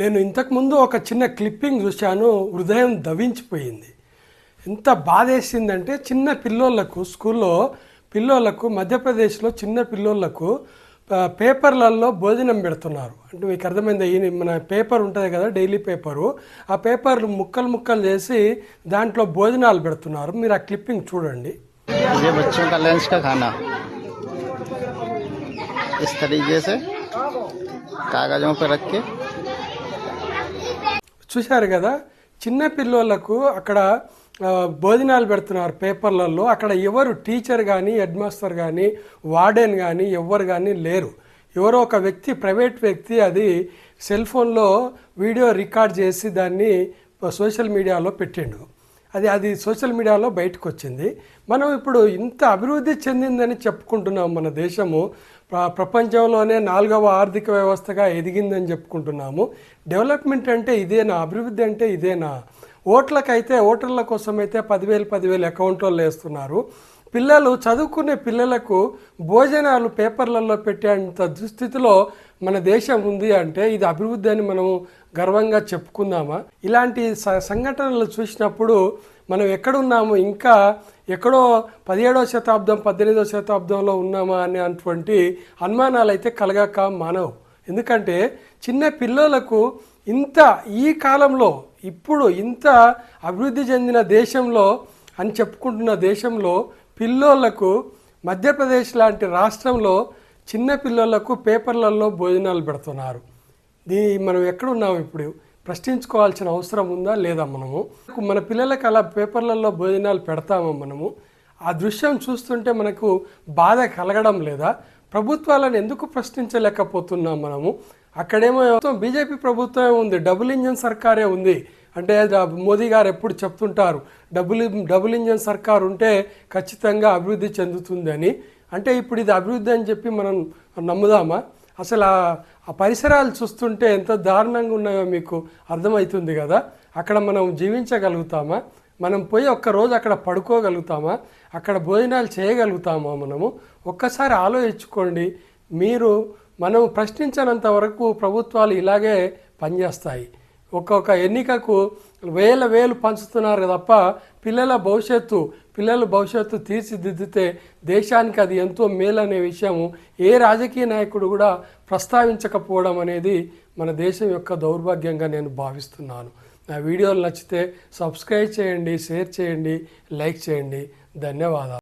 నేను ఇంతకుముందు ఒక చిన్న క్లిప్పింగ్ చూశాను హృదయం దవించిపోయింది. ఎంత బాధేసిందంటే చిన్న పిల్లోళ్ళకు స్కూల్లో పిల్లోళ్ళకు మధ్యప్రదేశ్లో చిన్న పిల్లోళ్ళకు పేపర్లలో భోజనం పెడుతున్నారు. అంటే మీకు అర్థమైంది ఈ మన పేపర్ ఉంటుంది కదా డైలీ పేపరు ఆ పేపర్లు ముక్కలు ముక్కలు చేసి దాంట్లో భోజనాలు పెడుతున్నారు. మీరు ఆ క్లిప్పింగ్ చూడండి. కాగజం పెరక్కి చూశారు కదా చిన్న పిల్లోళ్ళకు అక్కడ భోజనాలు పెడుతున్నారు పేపర్లలో. అక్కడ ఎవరు టీచర్ కానీ హెడ్ మాస్టర్ కానీ వార్డెన్ కానీ ఎవరు కానీ లేరు. ఎవరో ఒక వ్యక్తి ప్రైవేట్ వ్యక్తి అది సెల్ ఫోన్లో వీడియో రికార్డ్ చేసి దాన్ని సోషల్ మీడియాలో పెట్టిండు. అది అది సోషల్ మీడియాలో బయటకు వచ్చింది మనం ఇప్పుడు ఇంత అభివృద్ధి చెందిందని చెప్పుకుంటున్నాం మన దేశము. ప్రపంచంలోనే నాలుగవ ఆర్థిక వ్యవస్థగా ఎదిగిందని చెప్పుకుంటున్నాము. డెవలప్మెంట్ అంటే ఇదేనా? అభివృద్ధి అంటే ఇదేనా? ఓట్లకైతే ఓటర్ల కోసమైతే పదివేలు పదివేలు అకౌంట్లో వేస్తున్నారు. పిల్లలు చదువుకునే పిల్లలకు భోజనాలు పేపర్లలో పెట్టేంత దుస్థితిలో మన దేశం ఉంది అంటే ఇది అభివృద్ధి అని మనము గర్వంగా చెప్పుకుందామా? ఇలాంటి సంఘటనలు చూసినప్పుడు మనం ఎక్కడున్నాము? ఇంకా ఎక్కడో పదిహేడవ శతాబ్దం పద్దెనిమిదవ శతాబ్దంలో ఉన్నామా అనే అటువంటి అనుమానాలు అయితే కలగక మానవు. ఎందుకంటే చిన్న పిల్లలకు ఇంత ఈ కాలంలో ఇప్పుడు ఇంత అభివృద్ధి చెందిన దేశంలో అని చెప్పుకుంటున్న దేశంలో పిల్లోళ్ళకు మధ్యప్రదేశ్ లాంటి రాష్ట్రంలో చిన్న పిల్లలకు పేపర్లలో భోజనాలు పెడుతున్నారు. దీ మనం ఎక్కడున్నాం ఇప్పుడు? ప్రశ్నించుకోవాల్సిన అవసరం ఉందా లేదా మనము? మన పిల్లలకు అలా పేపర్లలో భోజనాలు పెడతామా మనము? ఆ దృశ్యం చూస్తుంటే మనకు బాధ కలగడం లేదా? ప్రభుత్వాలను ఎందుకు ప్రశ్నించలేకపోతున్నాం మనము? అక్కడేమో బీజేపీ ప్రభుత్వమే ఉంది డబుల్ ఇంజన్ సర్కారే ఉంది. అంటే మోదీ గారు ఎప్పుడు చెప్తుంటారు డబుల్ డబుల్ ఇంజన్ సర్కార్ ఉంటే ఖచ్చితంగా అభివృద్ధి చెందుతుందని అంటే ఇప్పుడు ఇది అభివృద్ధి అని చెప్పి మనం నమ్ముదామా? అసలు ఆ- పరిసరాలు చూస్తుంటే ఎంత దారుణంగా ఉన్నాయో మీకు అర్థమవుతుంది కదా? అక్కడ మనం జీవించగలుగుతామా? మనం పోయి ఒక్క రోజు అక్కడ పడుకోగలుగుతామా? అక్కడ భోజనాలు చేయగలుగుతామా మనము? ఒక్కసారి ఆలోచించుకోండి. మీరు మనం ప్రశ్నించనంత వరకు ప్రభుత్వాలు ఇలాగే పనిచేస్తాయి. ఒక్కొక్క ఎన్నికకు వేల వేలు పంచుతున్నారు తప్ప పిల్లల భవిష్యత్తు పిల్లల భవిష్యత్తు తీర్చిదిద్దితే దేశానికి అది ఎంతో మేలు అనే విషయము ఏ రాజకీయ నాయకుడు కూడా ప్రస్తావించకపోవడం అనేది మన దేశం యొక్క దౌర్భాగ్యంగా నేను భావిస్తున్నాను. నా వీడియోలు నచ్చితే సబ్స్క్రైబ్ చేయండి షేర్ చేయండి లైక్ చేయండి. ధన్యవాదాలు.